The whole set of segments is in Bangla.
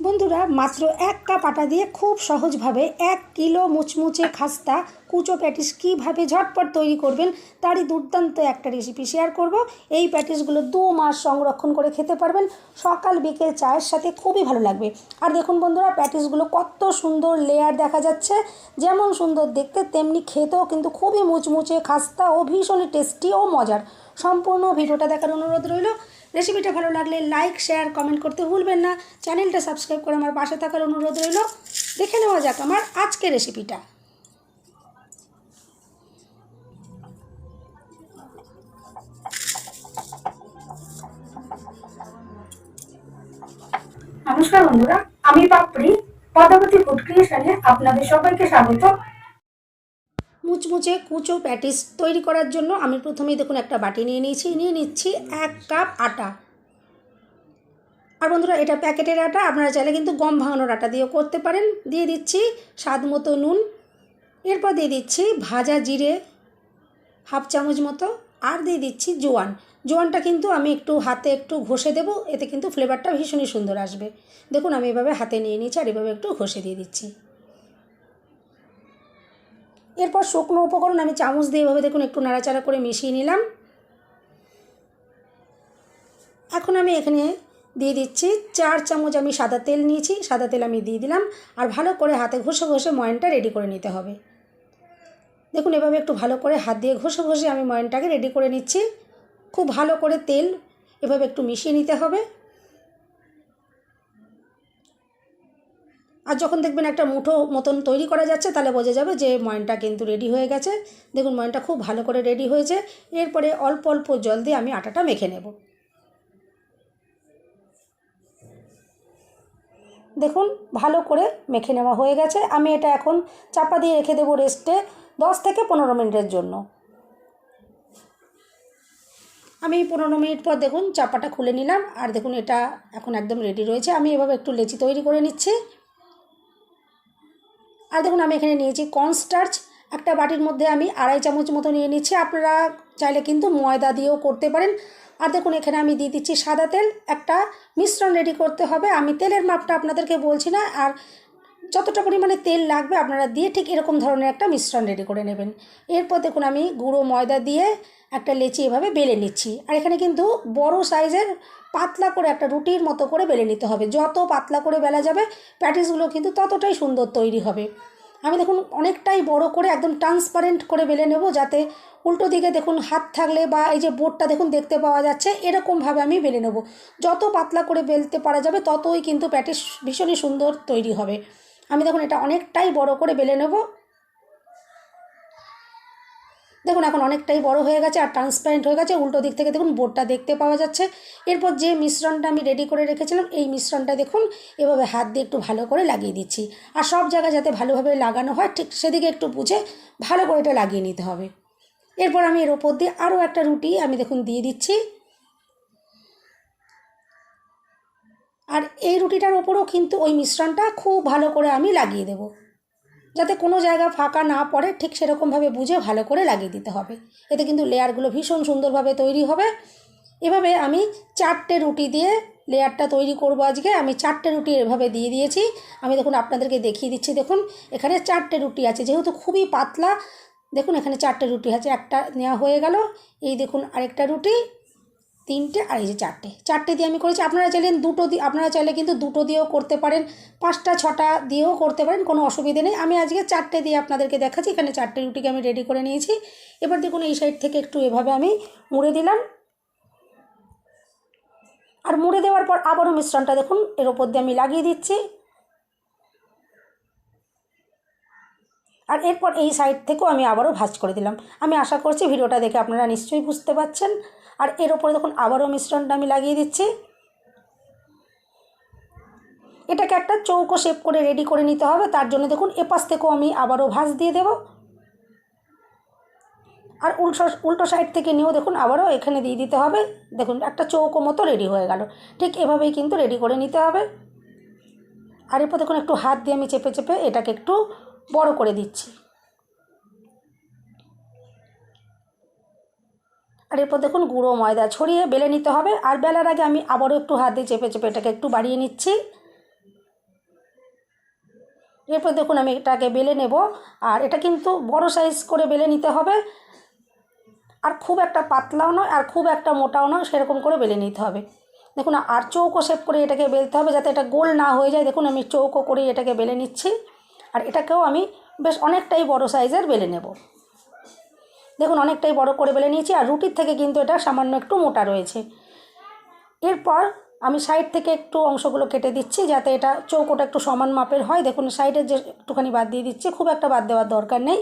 বন্ধুরা, মাত্র এক কাপ আটা দিয়ে খুব সহজভাবে এক কিলো মুচমুচে খাস্তা কুচো প্যাটিস কীভাবে ঝটপট তৈরি করবেন তারই দুর্দান্ত একটা রেসিপি শেয়ার করব। এই প্যাটিসগুলো দু মাস সংরক্ষণ করে খেতে পারবেন। সকাল, বিকেল চায়ের সাথে খুবই ভালো লাগবে। আর দেখুন বন্ধুরা, প্যাটিসগুলো কত সুন্দর লেয়ার দেখা যাচ্ছে। যেমন সুন্দর দেখতে, তেমনি খেতেও কিন্তু খুবই মুচমুচে, খাস্তা ও ভীষণই টেস্টি ও মজার। সম্পূর্ণ ভিডিওটা দেখার অনুরোধ রইল। রেসিপিটা ভালো লাগলে লাইক শেয়ার কমেন্ট করতে ভুলবেন না। চ্যানেলটা সাবস্ক্রাইব করে আমার পাশে থাকার অনুরোধ রইল। দেখে নেওয়া যাক আমার আজকে রেসিপিটা। নমস্কার বন্ধুরা, আমি পাপড়ি পদ্মাবতী ফুড ক্রিয়েশনে আপনাদের সবাইকে স্বাগত। মুচমুচে কুচো প্যাটিস তৈরি করার জন্য আমি প্রথমেই দেখুন একটা বাটি নিয়ে নিয়েছি, নিয়ে নিচ্ছি এক কাপ আটা। আর বন্ধুরা, এটা প্যাকেটের আটা, আপনারা চাইলে কিন্তু গম ভাঙানোর আটা দিয়েও করতে পারেন। দিয়ে দিচ্ছি স্বাদ মতো নুন, এরপর দিয়ে দিচ্ছি ভাজা জিরে হাফ চামচ মতো, আর দিয়ে দিচ্ছি জোয়ান। জোয়ানটা কিন্তু আমি একটু হাতে একটু ঘষে দেবো, এতে কিন্তু ফ্লেভারটা ভীষণই সুন্দর আসবে। দেখুন, আমি এভাবে হাতে নিয়ে নিয়েছি, আর এভাবে একটু ঘষে দিয়ে দিচ্ছি। এরপর শুকনো উপকরণ আমি চামচ দিয়ে এভাবে দেখুন একটু নাড়াচাড়া করে মিশিয়ে নিলাম। এখন আমি এখানে দিয়ে দিচ্ছি চার চামচ আমি সাদা তেল নিয়েছি, সাদা তেল আমি দিয়ে দিলাম আর ভালো করে হাতে ঘষে ঘষে ময়নটা রেডি করে নিতে হবে। দেখুন এভাবে একটু ভালো করে হাত দিয়ে ঘষে ঘষে আমি ময়নটাকে রেডি করে নিচ্ছি। খুব ভালো করে তেল এভাবে একটু মিশিয়ে নিতে হবে। আর যখন দেখবেন একটা মুঠো মতন তৈরি করা যাচ্ছে, তাহলে বোঝা যাবে যে ময়নটা কিন্তু রেডি হয়ে গেছে। দেখুন, ময়নটা খুব ভালো করে রেডি হয়েছে। এরপরে অল্প অল্প জল দিয়ে আমি আটাটা মেখে নেব। দেখুন, ভালো করে মেখে নেওয়া হয়ে গেছে। আমি এটা এখন চাপা দিয়ে রেখে দেবো রেস্টে দশ থেকে পনেরো মিনিটের জন্য। আমি পনেরো মিনিট পর দেখুন, চাপাটা খুলে নিলাম। আর দেখুন, এটা এখন একদম রেডি রয়েছে। আমি এভাবে একটু লেচি তৈরি করে নিচ্ছি। আর দেখুন আমি এখানে নিয়েছি কর্নস্টার্চ একটা বাটির মধ্যে আমি আড়াই চামচ মতো নিয়ে নিচ্ছি। আপনারা চাইলে কিন্তু ময়দা দিয়েও করতে পারেন। আর দেখুন এখানে আমি দিয়ে দিচ্ছি সাদা তেল। একটা মিশ্রণ রেডি করতে হবে। আমি তেলের মাপটা আপনাদেরকে বলছি না। আর যতটা পরিমাণে তেল লাগবে আপনারা দিয়ে ঠিক এরকম ধরনের একটা মিশ্রণ রেডি করে নেবেন। এরপর দেখুন আমি গুঁড়ো ময়দা দিয়ে একটা লেচি এভাবে বেলে নিচ্ছি। আর এখানে কিন্তু বড় সাইজের পাতলা করে একটা রুটির মতো করে বেলে নিতে হবে। যত পাতলা করে বেলা যাবে, প্যাটিসগুলো কিন্তু ততটাই সুন্দর তৈরি হবে। আমি দেখুন অনেকটাই বড় করে একদম ট্রান্সপারেন্ট করে বেলে নেব যাতে উল্টো দিকে দেখুন হাত থাকলে বা এই যে বোর্ডটা দেখুন দেখতে পাওয়া যাচ্ছে, এরকমভাবে আমি বেলে নেব। যত পাতলা করে বেলতে পারা যাবে, ততই কিন্তু প্যাটিস ভীষণই সুন্দর তৈরি হবে। আমি দেখুন এটা অনেকটাই বড় করে বেলে নেব। দেখুন, এখন অনেকটাই বড় হয়ে গেছে আর ট্রান্সপারেন্ট হয়ে গেছে। উল্টো দিক থেকে দেখুন বোর্ডটা দেখতে পাওয়া যাচ্ছে। এরপর যে মিশ্রণটা আমি রেডি করে রেখেছিলাম, এই মিশ্রণটা দেখুন, এভাবে হাত দিয়ে একটু ভালো করে লাগিয়ে দিচ্ছি। আর সব জায়গায় যাতে ভালোভাবে লাগানো হয়, ঠিক সেদিকে একটু বুঝে ভালো করে এটা লাগিয়ে নিতে হবে। এরপর আমি এর ওপর দিয়ে আরও একটা রুটি আমি দেখুন দিয়ে দিচ্ছি। আর এই রুটিটার ওপরেও কিন্তু ওই মিশ্রণটা খুব ভালো করে আমি লাগিয়ে দেবো। যাতে কোনো জায়গা ফাঁকা না পড়ে, ঠিক সেরকমভাবে বুঝে ভালো করে লাগিয়ে দিতে হবে। এতে কিন্তু লেয়ারগুলো ভীষণ সুন্দরভাবে তৈরি হবে। এভাবে আমি চারটে রুটি দিয়ে লেয়ারটা তৈরি করব আজকে। আমি চারটে রুটি এভাবে দিয়ে দিয়েছি। আমি দেখুন আপনাদেরকে দেখিয়ে দিচ্ছি। দেখুন, এখানে চারটে রুটি আছে। যেহেতু খুবই পাতলা, দেখুন এখানে চারটে রুটি আছে। একটা নেওয়া হয়ে গেল। এই দেখুন আরেকটা রুটি। তিনটে আর এই যে চারটে। চারটে দিয়ে আমি করেছি। আপনারা চাইলেন দুটো দিয়ে আপনারা চাইলে কিন্তু দুটো দিয়েও করতে পারেন। পাঁচটা, ছটা দিয়েও করতে পারেন। কোনো অসুবিধে নেই। আমি আজকে চারটে দিয়ে আপনাদেরকে দেখাচ্ছি। এখানে চারটে রুটিকে আমি রেডি করে নিয়েছি। এবার দেখুন এই সাইড থেকে একটু এভাবে আমি মুড়ে দিলাম। আর মুড়ে দেওয়ার পর আবারও মিশ্রণটা দেখুন। এর ওপর দিয়ে আমি লাগিয়ে দিচ্ছি। আর এরপর এই সাইড থেকেও আমি আবারও ভাজ করে দিলাম। আমি আশা করছি ভিডিওটা দেখে আপনারা নিশ্চয়ই বুঝতে পারছেন। আর এর ওপরে দেখুন, আবারও মিশ্রণটা আমি লাগিয়ে দিচ্ছি। এটাকে একটা চৌকো শেপ করে রেডি করে নিতে হবে। তার জন্য দেখুন, এপাশ থেকেও আমি আবারও ভাঁজ দিয়ে দেব। আর উল্টো উল্টো সাইড থেকে নিয়েও দেখুন, আবারও এখানে দিয়ে দিতে হবে। দেখুন, একটা চৌকো মতো রেডি হয়ে গেল। ঠিক এভাবেই কিন্তু রেডি করে নিতে হবে। আর এরপর দেখুন, একটু হাত দিয়ে আমি চেপে চেপে এটাকে একটু বড় করে দিচ্ছি। আর এরপর দেখুন গুঁড়ো ময়দা ছড়িয়ে বেলে নিতে হবে। আর বেলার আগে আমি আবারও একটু হাত চেপে চেপে এটাকে একটু বাড়িয়ে নিচ্ছি। এরপর দেখুন আমি এটাকে বেলে নেব। আর এটা কিন্তু বড় সাইজ করে বেলে নিতে হবে। আর খুব একটা পাতলাও নয়, আর খুব একটা মোটাও নয়, সেরকম করে বেলে নিতে হবে। দেখুন আর চৌকো শেপ করে এটাকে বেলতে হবে যাতে এটা গোল না হয়ে যায়। দেখুন আমি চৌকো করে এটাকে বেলে নিচ্ছি। আর এটাকেও আমি বেশ অনেকটাই বড় সাইজের বেলে নেব। দেখুন, অনেকটাই বড় করে বেলে নিয়েছি আর রুটির থেকে কিন্তু এটা সামান্য একটু মোটা রয়েছে। এরপর আমি সাইড থেকে একটু অংশগুলো কেটে দিচ্ছি যাতে এটা চৌকোটা একটু সমান মাপের হয়। দেখুন সাইডের যে একটুখানি বাদ দিয়ে দিচ্ছি, খুব একটা বাদ দেওয়ার দরকার নেই।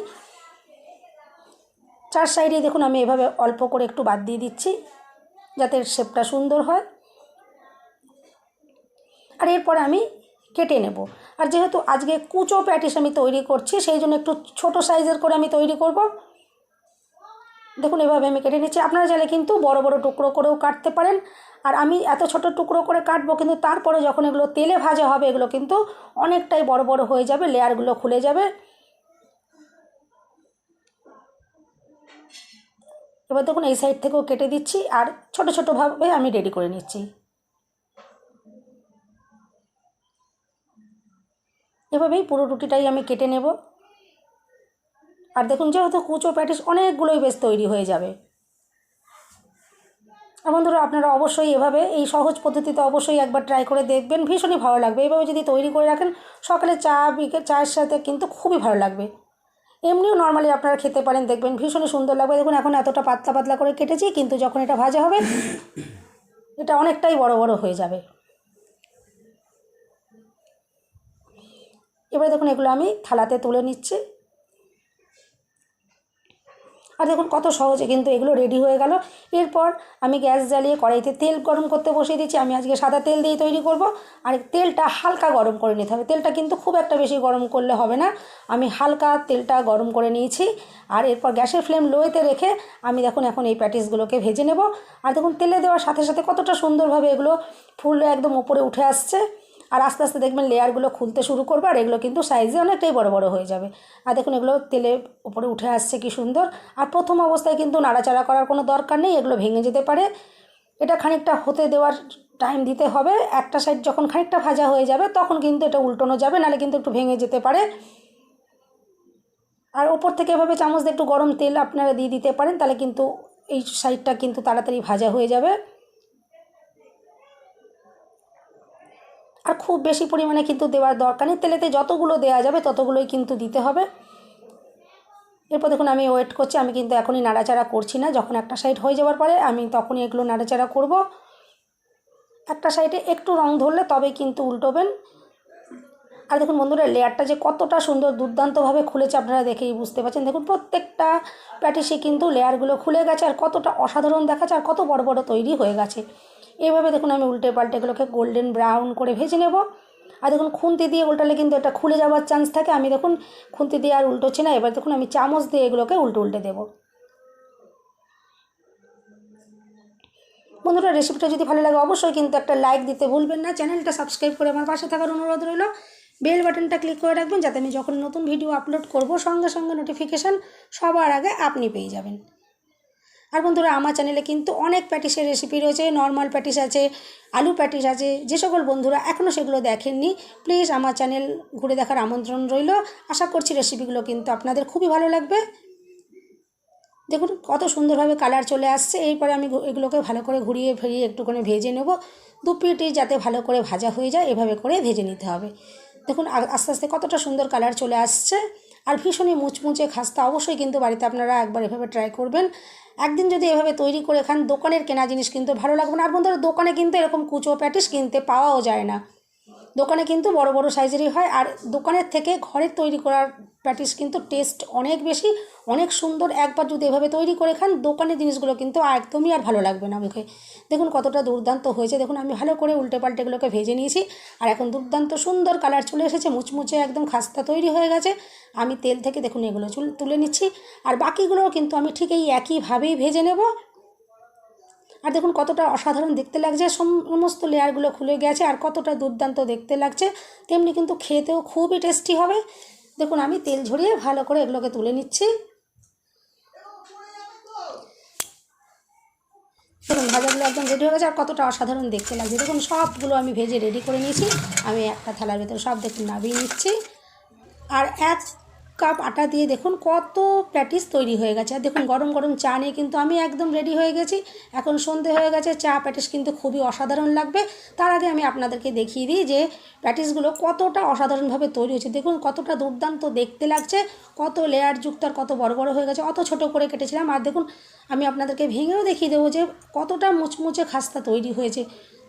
চার সাইডে দেখুন, আমি এভাবে অল্প করে একটু বাদ দিয়ে দিচ্ছি যাতে শেপটা সুন্দর হয়। আর এরপরে আমি কেটে নেব। আর যেহেতু আজকে কুচো প্যাটিস আমি তৈরি করছি, সেই জন্য একটু ছোট সাইজের করে আমি তৈরি করব। দেখুন, এভাবে আমি কেটে নিচ্ছি। আপনারা চাইলে কিন্তু বড় বড় টুকরো করেও কাটতে পারেন। আর আমি এত ছোট টুকরো করে কাটবো, কিন্তু তারপরে যখন এগুলো তেলে ভাজা হবে, এগুলো কিন্তু অনেকটাই বড় বড় হয়ে যাবে, লেয়ারগুলো খুলে যাবে। এবার দেখুন, এই সাইড থেকেও কেটে দিচ্ছি, আর ছোট ছোটোভাবে আমি রেডি করে নিচ্ছি। এভাবেই পুরো রুটিটাই আমি কেটে নেব। আর দেখুন, যেহেতু কুচো প্যাটিস অনেকগুলোই বেশ তৈরি হয়ে যাবে। বন্ধুরা, আপনারা অবশ্যই এভাবে, এই সহজ পদ্ধতিতে অবশ্যই একবার ট্রাই করে দেখবেন। ভীষণই ভালো লাগবে। এভাবে যদি তৈরি করে রাখেন, সকালে চা, বিকে, চায়ের সাথে কিন্তু খুবই ভালো লাগবে। এমনিও নর্মালি আপনারা খেতে পারেন, দেখবেন ভীষণই সুন্দর লাগবে। দেখুন, এখন এতটা পাতলা পাতলা করে কেটেছি, কিন্তু যখন এটা ভাজা হবে, এটা অনেকটাই বড় বড় হয়ে যাবে। এবার দেখুন এগুলো আমি থালাতে তুলে নিচ্ছি। আর দেখুন কত সহজে কিন্তু এগুলো রেডি হয়ে গেল। এরপর আমি গ্যাস জ্বালিয়ে কড়াইতে তেল গরম করতে বসিয়ে দিচ্ছি। আমি আজকে সাদা তেল দিয়ে তৈরি করব। আর তেলটা হালকা গরম করে নিতে হবে। তেলটা কিন্তু খুব একটা বেশি গরম করলে হবে না। আমি হালকা তেলটা গরম করে নিয়েছি। আর এরপর গ্যাসের ফ্লেম লোয়েতে রেখে আমি দেখুন এখন এই প্যাটিসগুলোকে ভেজে নেব। আর দেখুন তেলে দেওয়ার সাথে সাথে কতটা সুন্দরভাবে এগুলো ফুল একদম উপরে উঠে আসছে। আর আস্তে আস্তে দেখবেন লেয়ারগুলো খুলতে শুরু করবে আর এগুলো কিন্তু সাইজে অনেকটাই বড় বড় হয়ে যাবে। আর দেখুন এগুলো তেলে উপরে উঠে আসছে কি সুন্দর। আর প্রথম অবস্থায় কিন্তু নাড়াচাড়া করার কোনো দরকার নেই, এগুলো ভেঙে যেতে পারে। এটা খানিকটা হতে দেওয়ার টাইম দিতে হবে। একটা সাইড যখন খানিকটা ভাজা হয়ে যাবে, তখন কিন্তু এটা উল্টোনো যাবে, নাহলে কিন্তু একটু ভেঙে যেতে পারে। আর ওপর থেকে এভাবে চামচ দিয়ে একটু গরম তেল আপনারা দিয়ে দিতে পারেন, তাহলে কিন্তু এই সাইডটা কিন্তু তাড়াতাড়ি ভাজা হয়ে যাবে। আর খুব বেশি পরিমাণে কিন্তু দেওয়ার দরকার নেই। তেলেতে যতগুলো দেওয়া যাবে ততগুলোই কিন্তু দিতে হবে। এরপর দেখুন, আমি ওয়েট করছি। আমি কিন্তু এখনই নাড়াচাড়া করছি না। যখন একটা সাইড হয়ে যাওয়ার পরে আমি তখনই এগুলো নাড়াচাড়া করব। একটা সাইডে একটু রং ধরলে তবে কিন্তু উল্টোবেন। আর দেখুন বন্ধুরা, লেয়ারটা যে কতটা সুন্দর দুর্দান্তভাবে খুলেছে আপনারা দেখেই বুঝতে পারছেন। দেখুন প্রত্যেকটা প্যাটিসে কিন্তু লেয়ারগুলো খুলে গেছে আর কতটা অসাধারণ দেখাচ্ছে আর কত বড় বড় তৈরি হয়ে গেছে। এইভাবে দেখুন আমি উল্টে পাল্টে এগুলোকে গোল্ডেন ব্রাউন করে ভেজে নেব। আর দেখুন খুন্তি দিয়ে উল্টালে কিন্তু এটা খুলে যাওয়ার চান্স থাকে। আমি দেখুন খুন্তি দিয়ে আর উল্টোছি না, এবার দেখুন আমি চামচ দিয়ে এগুলোকে উল্টে উল্টে দেবো। বন্ধুরা রেসিপিটা যদি ভালো লাগে অবশ্যই কিন্তু একটা লাইক দিতে ভুলবেন না। চ্যানেলটা সাবস্ক্রাইব করে আমার পাশে থাকার অনুরোধ রইল। বেল বাটনটা ক্লিক করে রাখবেন যাতে আমি যখন নতুন ভিডিও আপলোড করব, সঙ্গে সঙ্গে নোটিফিকেশান সবার আগে আপনি পেয়ে যাবেন। আর বন্ধুরা, আমার চ্যানেলে কিন্তু অনেক প্যাটিসের রেসিপি রয়েছে নর্মাল প্যাটিস আছে, আলু প্যাটিস আছে, যে সকল বন্ধুরা এখনও সেগুলো দেখেননি প্লিজ আমার চ্যানেল ঘুরে দেখার আমন্ত্রণ রইল। আশা করছি রেসিপিগুলো কিন্তু আপনাদের খুবই ভালো লাগবে। দেখুন, কত সুন্দরভাবে কালার চলে আসছে। এরপরে আমি এগুলোকে ভালো করে ঘুরিয়ে ফিরিয়ে একটুখানি ভেজে নেব। দু পিটি যাতে ভালো করে ভাজা হয়ে যায়, এভাবে করে ভেজে নিতে হবে। দেখুন আস্তে আস্তে কতটা সুন্দর কালার চলে আসছে। আর ভীষণই মুচমুচে খাস্তা, অবশ্যই কিন্তু বাড়িতে আপনারা একবার এভাবে ট্রাই করবেন। একদিন যদি এভাবে তৈরি করে খান, দোকানের কেনা জিনিস কিন্তু ভালো লাগবে না। আর বন্ধুরা, দোকানে কিন্তু এরকম কুচো প্যাটিস কিনতে পাওয়াও যায় না। দোকানে কিন্তু বড় বড় সাইজেরই হয়। আর দোকানের থেকে ঘরের তৈরি করার প্যাটিস কিন্তু টেস্ট অনেক বেশি। অনেক সুন্দর একবার যদি এভাবে তৈরি করে খান, দোকানের জিনিসগুলো কিন্তু একদমই আর ভালো লাগবে না মুখে। দেখুন কতটা দুর্দান্ত হয়েছে। দেখুন আমি ভালো করে উল্টে পাল্টে এগুলোকে ভেজে নিয়েছি। আর এখন দুর্দান্ত সুন্দর কালার চলে এসেছে, মুচমুচে একদম খাস্তা তৈরি হয়ে গেছে। আমি তেল থেকে দেখুন এগুলো চুল তুলে নিচ্ছি। আর বাকিগুলোও কিন্তু আমি ঠিক এই একইভাবেই ভেজে নেব। আর দেখুন কতটা অসাধারণ দেখতে লাগছে, সমস্ত লেয়ারগুলো খুলে গেছে আর কতটা দুর্দান্ত দেখতে লাগছে। তেমনি কিন্তু খেতেও খুবই টেস্টি হবে। দেখুন আমি তেল ঝরিয়ে ভালো করে এগুলোকে তুলে নিচ্ছি দেখুন ভাজাগুলো একদম রেডি হয়ে গেছে আর কতটা অসাধারণ দেখতে লাগছে। দেখুন, সবগুলো আমি ভেজে রেডি করে নিয়েছি। আমি একটা থালার ভেতরে সব দেখুন নামিয়ে নিচ্ছি। আর এক কাপ আটা দিয়ে দেখুন কত প্যাটিস তৈরি হয়ে গেছে। আর দেখুন গরম গরম চা নিয়ে কিন্তু আমি একদম রেডি হয়ে গেছি। এখন সন্ধে হয়ে গেছে, চা, প্যাটিস কিন্তু খুবই অসাধারণ লাগবে। তার আগে আমি আপনাদেরকে দেখিয়ে দিই যে প্যাটিসগুলো কতটা অসাধারণভাবে তৈরি হয়েছে। দেখুন কতটা দুর্দান্ত দেখতে লাগছে, কত লেয়ার যুক্ত আর কত বড় বড় হয়ে গেছে। অত ছোট করে কেটেছিলাম। আর দেখুন আমি আপনাদেরকে ভেঙেও দেখিয়ে দেবো যে কতটা মুচমুচে খাস্তা তৈরি হয়েছে।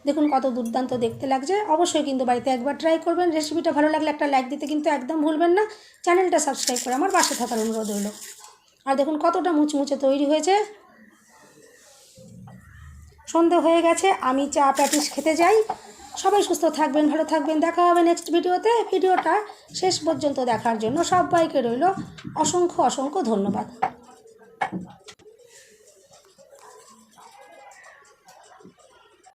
দেখুন কত দুর্দান্ত দেখতে লাগছে। অবশ্যই কিন্তু বাড়িতে একবার ট্রাই করবেন। রেসিপিটা ভালো লাগলে একটা লাইক দিতে কিন্তু একদম ভুলবেন না। চ্যানেলটা সাবস্ক্রাইব করে আমার পাশে থাকার অনুরোধ রইল। আর দেখুন কতটা মুচমুচে তৈরি হয়েছে। সন্ধে হয়ে গেছে, আমি চা প্যাটিস খেতে যাই। সবাই সুস্থ থাকবেন, ভালো থাকবেন। দেখা হবে নেক্সট ভিডিওতে ভিডিওটা শেষ পর্যন্ত দেখার জন্য সবাইকে রইল অসংখ্য অসংখ্য ধন্যবাদ।